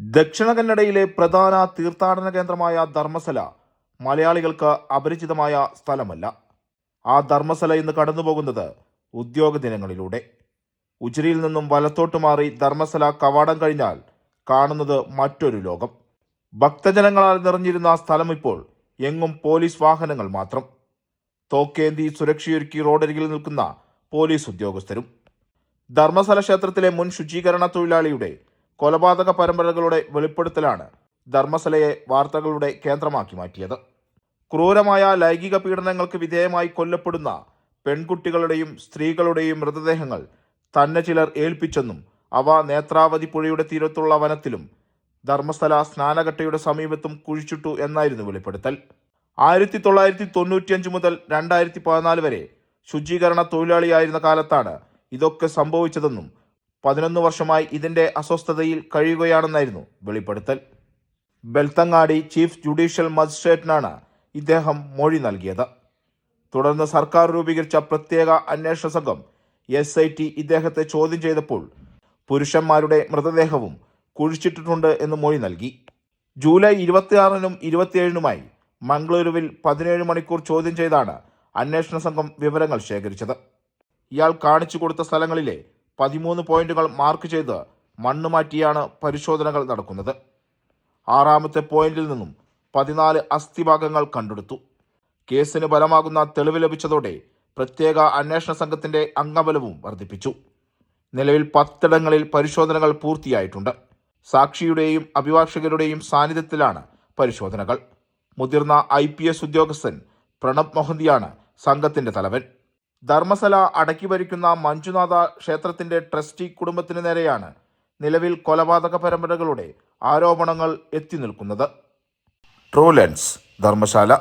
ദക്ഷിണ കന്നഡയിലെ പ്രധാന തീർത്ഥാടന കേന്ദ്രമായ ധർമ്മസല മലയാളികൾക്ക് അപരിചിതമായ സ്ഥലമല്ല. ആ ധർമ്മസല ഇന്ന് കടന്നുപോകുന്നത് ഉദ്യോഗ ദിനങ്ങളിലൂടെ. ഉജിരിയിൽ നിന്നും വലത്തോട്ട് മാറി ധർമ്മസല കവാടം കഴിഞ്ഞാൽ കാണുന്നത് മറ്റൊരു ലോകം. ഭക്തജനങ്ങളാൽ നിറഞ്ഞിരുന്ന ആ സ്ഥലം ഇപ്പോൾ എങ്ങും പോലീസ് വാഹനങ്ങൾ മാത്രം. തോക്കേന്തി സുരക്ഷയൊരുക്കി റോഡരികിൽ നിൽക്കുന്ന പോലീസ് ഉദ്യോഗസ്ഥരും. ധർമ്മസല ക്ഷേത്രത്തിലെ മുൻ ശുചീകരണ തൊഴിലാളിയുടെ കൊലപാതക പരമ്പരകളുടെ വെളിപ്പെടുത്തലാണ് ധർമ്മസലയെ വാർത്തകളുടെ കേന്ദ്രമാക്കി മാറ്റിയത്. ക്രൂരമായ ലൈംഗിക പീഡനങ്ങൾക്ക് വിധേയമായി കൊല്ലപ്പെടുന്ന പെൺകുട്ടികളുടെയും സ്ത്രീകളുടെയും മൃതദേഹങ്ങൾ തന്നെ ചിലർ ഏൽപ്പിച്ചെന്നും അവ നേത്രാവതി പുഴയുടെ തീരത്തുള്ള വനത്തിലും ധർമ്മസ്ഥല സ്നാനഘട്ടയുടെ സമീപത്തും കുഴിച്ചിട്ടു എന്നായിരുന്നു വെളിപ്പെടുത്തൽ. ആയിരത്തി തൊള്ളായിരത്തി തൊണ്ണൂറ്റിയഞ്ച് മുതൽ രണ്ടായിരത്തി പതിനാല് വരെ ശുചീകരണ തൊഴിലാളിയായിരുന്ന കാലത്താണ് ഇതൊക്കെ സംഭവിച്ചതെന്നും പതിനൊന്ന് വർഷമായി ഇതിന്റെ അസ്വസ്ഥതയിൽ കഴിയുകയാണെന്നായിരുന്നു വെളിപ്പെടുത്തൽ. ബെൽത്തങ്ങാടി ചീഫ് ജുഡീഷ്യൽ മജിസ്ട്രേറ്റിനാണ് ഇദ്ദേഹം മൊഴി നൽകിയത്. തുടർന്ന് സർക്കാർ രൂപീകരിച്ച പ്രത്യേക അന്വേഷണ സംഘം എസ് ഐ ടി ഇദ്ദേഹത്തെ ചോദ്യം ചെയ്തപ്പോൾ പുരുഷന്മാരുടെ മൃതദേഹവും കുഴിച്ചിട്ടിട്ടുണ്ട് എന്ന് മൊഴി നൽകി. ജൂലൈ ഇരുപത്തിയാറിനും ഇരുപത്തിയേഴിനുമായി മംഗളൂരുവിൽ പതിനേഴ് മണിക്കൂർ ചോദ്യം ചെയ്താണ് അന്വേഷണ സംഘം വിവരങ്ങൾ ശേഖരിച്ചത്. ഇയാൾ കാണിച്ചു കൊടുത്ത സ്ഥലങ്ങളിലെ പതിമൂന്ന് പോയിന്റുകൾ മാർക്ക് ചെയ്ത് മണ്ണ് മാറ്റിയാണ് പരിശോധനകൾ നടക്കുന്നത്. ആറാമത്തെ പോയിന്റിൽ നിന്നും പതിനാല് അസ്ഥിഭാഗങ്ങൾ കണ്ടെടുത്തു. കേസിന് ബലമാകുന്ന തെളിവ് ലഭിച്ചതോടെ പ്രത്യേക അന്വേഷണ സംഘത്തിന്റെ അംഗബലവും വർദ്ധിപ്പിച്ചു. നിലവിൽ പത്തിടങ്ങളിൽ പരിശോധനകൾ പൂർത്തിയായിട്ടുണ്ട്. സാക്ഷിയുടെയും അഭിഭാഷകരുടെയും സാന്നിധ്യത്തിലാണ് പരിശോധനകൾ. മുതിർന്ന ഐ ഉദ്യോഗസ്ഥൻ പ്രണബ് മൊഹന്തിയാണ് സംഘത്തിന്റെ തലവൻ. ധർമ്മസല അടക്കി ഭരിക്കുന്ന മഞ്ജുനാഥ ക്ഷേത്രത്തിന്റെ ട്രസ്റ്റി കുടുംബത്തിന് നേരെയാണ് നിലവിൽ കൊലപാതക പരമ്പരകളുടെ ആരോപണങ്ങൾ എത്തി നിൽക്കുന്നത്. ട്രൂലൻസ് ധർമ്മശാല.